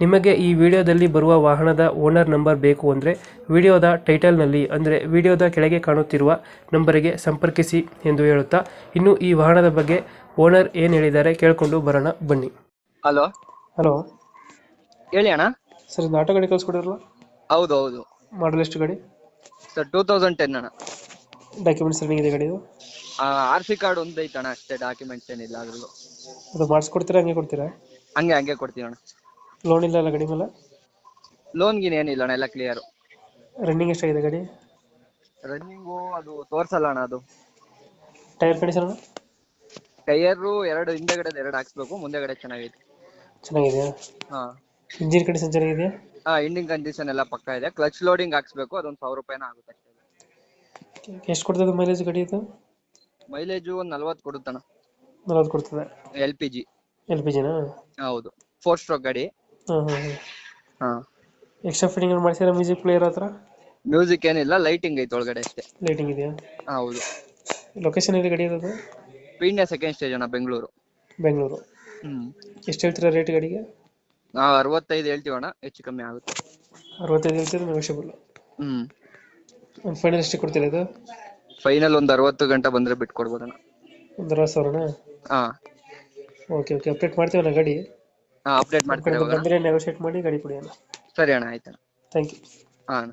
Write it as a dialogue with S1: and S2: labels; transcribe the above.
S1: ನಿಮಗೆ ಈ ವಿಡಿಯೋದಲ್ಲಿ ಬರುವ ವಾಹನದ ಓನರ್ ನಂಬರ್ ಬೇಕು ಅಂದರೆ ವಿಡಿಯೋದ ಟೈಟಲ್ನಲ್ಲಿ ಅಂದರೆ ವಿಡಿಯೋದ ಕೆಳಗೆ ಕಾಣುತ್ತಿರುವ ನಂಬರಿಗೆ ಸಂಪರ್ಕಿಸಿ ಎಂದು ಹೇಳುತ್ತಾ ಇನ್ನು ಈ ವಾಹನದ ಬಗ್ಗೆ ಓನರ್ ಏನು ಹೇಳಿದ್ದಾರೆ ಕೇಳಿಕೊಂಡು ಬರೋಣ ಬನ್ನಿ.
S2: ಹಲೋ?
S1: ಹಲೋ?
S2: ಹೇಳಿ ಅಣ್ಣ.
S1: ಸರ್ ಇದು ಆಟೋ ಗಾಡಿ ಕಳಿಸ್ಕೊಡಿರಲ್ಲ?
S2: ಹೌದು ಹೌದು.
S1: ಮಾಡಲ್ ಎಷ್ಟು ಗಾಡಿ?
S2: ಸರ್ ಟೂ ತೌಸಂಡ್ ಟೆನ್ ಅಣ್ಣ.
S1: ಡಾಕ್ಯುಮೆಂಟ್ಸ್ ರನ್ನಿಂಗ್ ಇದೆ ಗಾಡಿದು
S2: ಆರ್ ಸಿ ಕಾರ್ಡ್ ಒಂದು ಐತೆ ಅಣ್ಣ ಅಷ್ಟೇ ಡಾಕ್ಯುಮೆಂಟ್ಸ್ ಏನಿಲ್ಲ ಅದ್ರಲ್ಲೂ
S1: ಅದು ಮಾಡಿಸ್ಕೊಡ್ತೀರಾ ಹಂಗೆ ಕೊಡ್ತೀರಾ?
S2: ಹಂಗೆ ಹಂಗೆ ಕೊಡ್ತೀವಿ ಅಣ್ಣ.
S1: ಲೋನ್ ಇಲ್ಲ ಅಲ್ಲ ಗಾಡಿ ಮೇಲೆ?
S2: ಲೋನ್ ಗಿನ್ ಏನಿಲ್ಲ ಅಣ್ಣ ಎಲ್ಲ ಕ್ಲಿಯರ್
S1: ರನ್ನಿಂಗ್ ಎಷ್ಟಾಗಿದೆ ಗಾಡಿ?
S2: ರನ್ನಿಂಗು ಅದು ತೋರ್ಸಲ್ಲ ಅಣ್ಣ ಅದು.
S1: ಟೈರ್ ಕಂಡೀಷನ್
S2: ಟೈರ್ ಎರಡು ಹಿಂದೆಗಡೆ ಎರಡು ಹಾಕ್ಸ್ಬೇಕು ಮುಂದೆಗಡೆ ಚೆನ್ನಾಗಿದೆ
S1: ಚೆನ್ನಾಗಿದೆಯಾ?
S2: ಹಾ.
S1: ಇಂಜಿನ್ ಕಂಡೀಷನ್ ಚೆನ್ನಾಗಿದೆ
S2: ಹಾ ಇಂಡಿಂಗ್ ಕಂಡೀಷನ್ ಎಲ್ಲ ಪಕ್ಕ ಇದೆ. ಕ್ಲಚ್ ಲೋಡಿಂಗ್ ಹಾಕ್ಸ್ಬೇಕು ಅದೊಂದು ಸಾವಿರ ರೂಪಾಯಿನ ಆಗುತ್ತೆ ಅಷ್ಟೇ.
S1: ಎಷ್ಟು ಕೊಡ್ತದೆ ಮೈಲೇಜ್ ಗಾಡಿ ಇದು?
S2: ಮೈಲೇಜು ಒಂದು ನಲ್ವತ್ತು ಕೊಡುತ್ತಣ್ಣ.
S1: ನಲ್ವತ್ತು ಕೊಡ್ತದೆ.
S2: L P G
S1: L P ಜಿನಾ
S2: ಹೌದು. ಫೋರ್ ಸ್ಟ್ರೋಕ್ ಗಾಡಿ.
S1: ಹಾಂ ಹಾಂ ಹಾಂ.
S2: ಹಾ
S1: ಎಕ್ಸ್ಟ್ರಾ ಫಿಟ್ಟಿಂಗ್ ಮಾಡಿಸಿದ್ರೆ ಮ್ಯೂಸಿಕ್ ಪ್ಲೇಯರ್ ಹತ್ರ?
S2: ಮ್ಯೂಸಿಕ್ ಏನಿಲ್ಲ ಲೈಟಿಂಗ್ ಐತೆ ಒಳಗಡೆ ಅಷ್ಟೇ.
S1: ಲೈಟಿಂಗ್ ಇದೆಯಾ?
S2: ಹೌದು.
S1: ಲೊಕೇಶನ್ ಎಲ್ಲಿ ಗಾಡಿ ಇರೋದು?
S2: ಪೀಣ್ಯ ಸೆಕೆಂಡ್ ಸ್ಟೇಜ್ ಅಣ್ಣ ಬೆಂಗಳೂರು.
S1: ಬೆಂಗಳೂರು.
S2: ಹ್ಮ್.
S1: ಎಷ್ಟು ಹೇಳ್ತೀರಾ ರೇಟ್ ಗಡಿಗೆ?
S2: ನಾವು ಅರವತ್ತೈದು ಹೇಳ್ತೀವಣ್ಣ ಹೆಚ್ಚು ಕಮ್ಮಿ ಆಗುತ್ತೆ.
S1: ಅರವತ್ತೈದು ಹೇಳ್ತೀರಾ ನೆಗೋಷಿಯಬಲ್
S2: ಹ್ಮ್.
S1: ಒಂದು ಫೈನಲ್ ಎಷ್ಟು ಕೊಡ್ತೀರಾ ಇದು?
S2: ಫೈನಲ್ ಒಂದು ಅರವತ್ತು ಗಂಟೆ ಬಂದ್ರೆ ಬಿಟ್ಕೊಡ್ಬೋದಣ್ಣ.
S1: ಒಂದು ಅರವತ್ತು ಸಾವಿರನಾ?
S2: ಹಾ.
S1: ಓಕೆ ಓಕೆ ಅಪ್ಡೇಟ್ ಮಾಡ್ತೀವಲ್ಲ ಗಾಡಿ?
S2: ಹಾ ಅಪ್ಡೇಟ್ ಮಾಡ್ತೀನಿ
S1: ಬಂದರೆ ನೆಗೋಷಿಯೇಟ್ ಮಾಡಿ ಗಾಡಿ ಕೊಡಿ ಅಣ್ಣ
S2: ಸರಿ ಅಣ್ಣ ಆಯ್ತಣ್ಣ.
S1: ಥ್ಯಾಂಕ್ ಯು
S2: ಹಾ ಅಣ್ಣ.